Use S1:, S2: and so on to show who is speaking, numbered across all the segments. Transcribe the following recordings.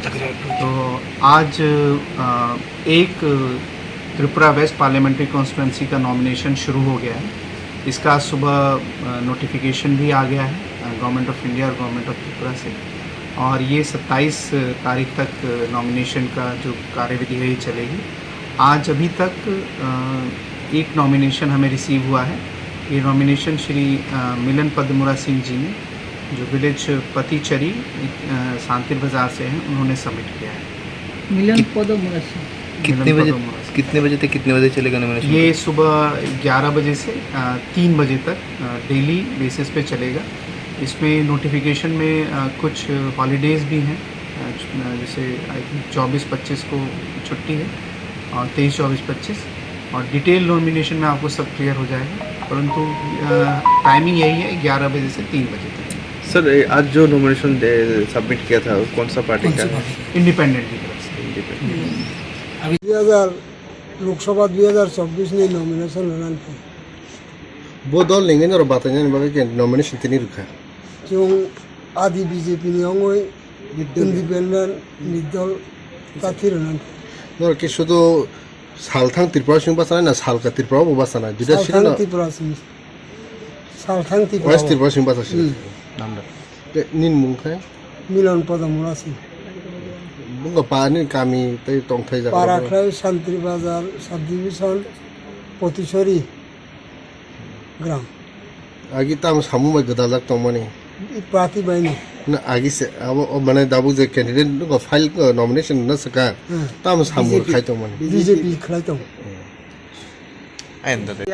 S1: तो आज एक त्रिपुरा वेस्ट पार्लियामेंट्री कॉन्स्टिट्यूंसी का नॉमिनेशन शुरू हो गया है। इसका सुबह नोटिफिकेशन भी आ गया है गवर्नमेंट ऑफ़ इंडिया और गवर्नमेंट ऑफ़ त्रिपुरा से। और ये 27 तारीख तक नॉमिनेशन का जो कार्यविधि है, ये चलेगी। आज अभी तक एक नॉमिनेशन हमें रिसीव हुआ है। ये नॉमिनेशन श्री मिलन पद्मुरा सिंह जी ने जो विलेज पतिचरी सांतिर बाज़ार से हैं उन्होंने सबमिट किया है।
S2: मिलन पद
S3: कितने बजे कितने बजे तक कितने बजे चलेगा नॉमिनेशन
S1: ये सुबह 11 बजे से तीन बजे तक डेली बेसिस पे चलेगा। इसमें नोटिफिकेशन में कुछ हॉलीडेज़ भी हैं जैसे आई थिंक चौबीस पच्चीस को छुट्टी है और तेईस चौबीस पच्चीस। और डिटेल नॉमिनेशन में आपको सब क्लियर हो जाएगा। परंतु टाइमिंग यही है ग्यारह बजे से तीन बजे तक।
S3: सर आज जो नॉमिनेशन सबमिट किया था कौन सा पार्टी का
S1: इंडिपेंडेंट अभी
S4: दो लोकसभा दो हज़ार चौबीस में नॉमिनेशन होना था
S5: वो दौर लेंगे और बात नॉमिनेशन तीन रुका
S4: क्यों आदि बीजेपी ने होंगे ইন্ডিপেন্ডেন্ট নির্দল প্রার্থীর
S5: ধর কি শুধু সালথাং ত্রিপুরা সিং বাঁচানায় না সালকা ত্রিপুরাও বাঁচানায় দুইটা
S4: ছিল
S5: না
S4: ত্রিপুরা সিং সালথাং ত্রিপুরা
S5: ত্রিপুরা সিং বাঁচাছিল
S3: নামটা?
S5: নিন মুখে।
S4: মিলন পদ মোড়
S5: আছে পানি কামি তাই টংথাই যাবে।
S4: পারাখরাই শান্তি বাজার সাব ডিভিশন পতিশরি গ্রাম।
S5: আগে তো আমি
S4: সামু মাই গদা
S5: লাগতো মানে। প্রাতি বাইনি না আগে সে মানে দাবু যে ক্যান্ডিডেট ফাইল নমিনেশন না
S4: সকা
S5: তা আমি সামু খাইতো মানে।
S4: বিজেপি
S6: খাইতো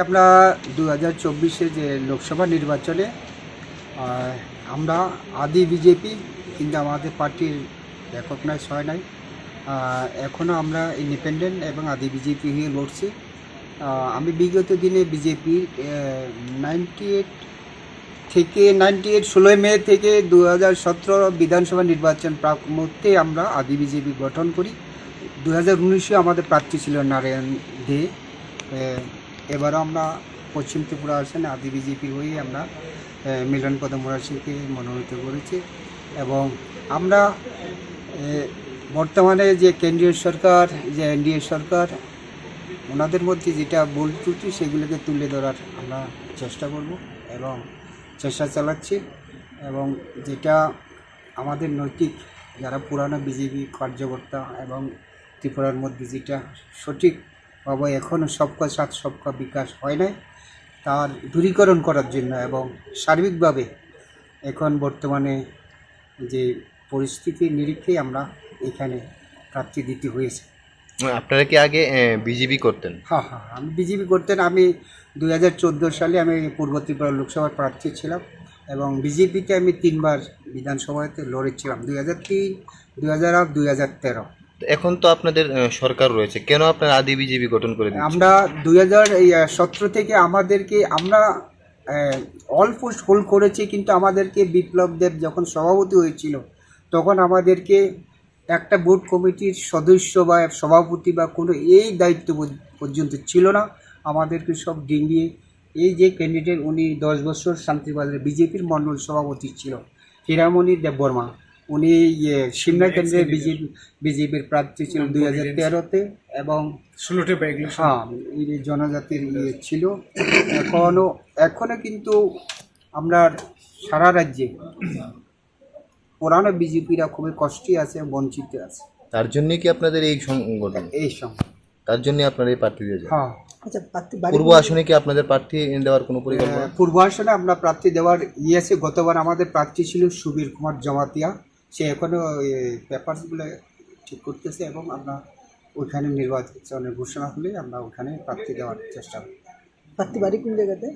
S6: আপনার দু হাজার চব্বিশে যে লোকসভা নির্বাচনে আমরা আদি বিজেপি, কিন্তু আমাদের পার্টির রেকগনাইজ হয় নাই। এখনও আমরা ইন্ডিপেন্ডেন্ট এবং আদি বিজেপি হয়ে লড়ছি। আমি বিগত দিনে বিজেপি নাইনটি এইট থেকে নাইনটি এইট, ষোলোই মে থেকে দু হাজার সতেরো বিধানসভা নির্বাচন প্রাক মুহূর্তে আমরা আদি বিজেপি গঠন করি। দু হাজার উনিশে আমাদের প্রার্থী ছিল নারায়ণ দে। এবারও আমরা পশ্চিম ত্রিপুরা আসনে আদি বিজেপি হয়ে আমরা মিলন পদ মোরাসিকে মনোনীত করেছি এবং আমরা বর্তমানে যে কেন্দ্রীয় সরকার, যে এনডিএ সরকার, ওনাদের মধ্যে যেটা ভুল ত্রুটি সেগুলোকে তুলে ধরার আমরা চেষ্টা করব এবং চেষ্টা চালাচ্ছি এবং যেটা আমাদের নৈতিক, যারা পুরানো বিজেপি কার্যকর্তা এবং ত্রিপুরার মধ্যে যেটা সঠিকভাবে এখনও সবকা সাথ, সবকা বিকাশ হয় নাই তার দূরীকরণ করার জন্য এবং সার্বিকভাবে এখন বর্তমানে যে পরিস্থিতির নিরিখে আমরা এখানে প্রার্থী দিতে হয়েছে।
S3: আপনারা কি আগে বিজেপি করতেন?
S6: হ্যাঁ হ্যাঁ আমি বিজেপি করতেন। আমি দুই হাজার চোদ্দ সালে আমি পূর্ব ত্রিপুরা লোকসভার প্রার্থী ছিলাম এবং বিজেপিতে আমি তিনবার বিধানসভাতে লড়েছিলাম দুই হাজার তিন দুই হাজার আট দুই হাজার তেরো।
S3: এখন তো আপনাদের সরকার রয়েছে। কেন আপনারা আদি বিজেপি গঠন করে
S6: আমরা দুই হাজার সতেরো থেকে আমাদেরকে আমরা আহ, অল্প হোল্ড করেছি কিন্তু আমাদেরকে বিপ্লব দেব যখন সভাপতি হয়েছিল তখন আমাদেরকে একটা বোর্ড কমিটির সদস্য বা সভাপতি বা কোনো এই দায়িত্ব পর্যন্ত ছিল না। আমাদেরকে সব ডিঙ্গিয়ে এই যে ক্যান্ডিডেট উনি দশ বছর শান্তিবাজার বিজেপির মণ্ডল সভাপতি ছিল হীরামণি দেববর্মা উনি ইয়ে, সিমলা কেন্দ্রের বিজেপি বিজেপির প্রার্থী ছিলেন দুই হাজার তেরোতে এবং ষোলোটি হ্যাঁ এই যে জনজাতির ইয়ে ছিল। এখনও এখনও কিন্তু আমরা সারা রাজ্যে পুরানো বিজেপিরা খুবই কষ্টে আছে বঞ্চিত আছে।
S3: তার জন্য কি আপনাদের এই সংগঠন?
S6: এই সময়
S3: তার জন্য আপনারা এই প্রার্থী দিয়েছেন?
S6: হ্যাঁ।
S2: আচ্ছা
S3: পূর্ব আসনে কি আপনাদের প্রার্থী দেওয়ার কোনো পরিকল্পনা?
S6: পূর্ব আসনে আমরা প্রার্থী দেওয়ার ইয়ে আছে। গতবার আমাদের প্রার্থী ছিল সুবীর কুমার জমাতিয়া। সে এখনও পেপারসগুলো ঠিক করতেছে এবং আমরা ওইখানে নির্বাচনের ঘোষণা হলে আমরা ওখানে প্রার্থী দেওয়ার চেষ্টা করি।
S2: প্রার্থী বাড়ি কোন জায়গাতে?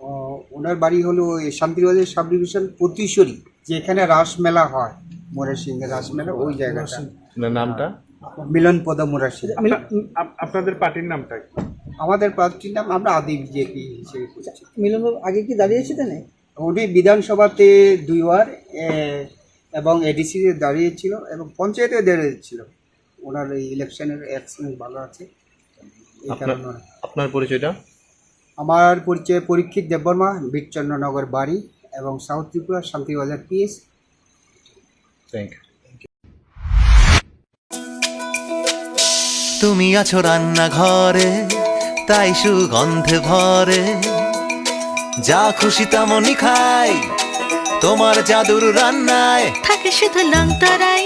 S6: ও, ওনার বাড়ি হলো শান্তিবাজার সাব ডিভিশন পতিশ্বরী যেখানে রাসমেলা হয় মোরা সিংহের রাসমেলা ওই জায়গাটা।
S3: নামটা?
S6: মিলন পদ মোরা সিং
S7: আপনাদের পার্টির নামটা
S6: আমাদের প্রার্থীর নাম আমরা আদি বিজেপি হিসেবে
S2: মিলনবাবু আগে কি দাঁড়িয়েছিলেন?
S6: উনি বিধানসভাতে দুইবার এবং এডিসিতে দাঁড়িয়েছিল এবং পঞ্চায়েতে দাঁড়িয়েছিল। ওনার এই ইলেকশনের এক্সপিরিয়েন্স ভালো আছে। এই
S3: আপনার
S6: কারণে
S3: আপনার পরিচয়টা?
S6: আমার পরিচয় পরীক্ষিত দেববর্মা বীরচন্দ্রনগর বাড়ি এবং south Tripura Shantibazar PS
S3: thank you
S8: তুমি আছো রান্নাঘরে তাই সুগন্ধে ভরে। যা খুশি তেমনই খাই তোমার জাদুর রান্নায়।
S9: থাকে শুধু লং তরাই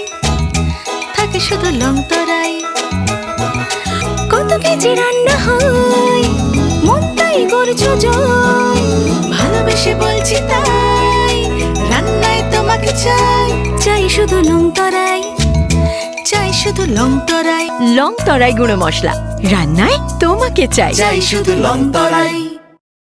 S9: থাকে শুধু লং তরাই। কত কেজি রান্না হয় মন তাই করছ জয়। ভালোবেসে বলছি তাই রান্নায় তোমাকে চাই। চাই শুধু লং তরাই চাই শুধু লং তরাই।
S10: লং তরাই গুঁড়ো মশলা রান্নায় তোমাকে চাই।
S8: চাই শুধু লং তরাই।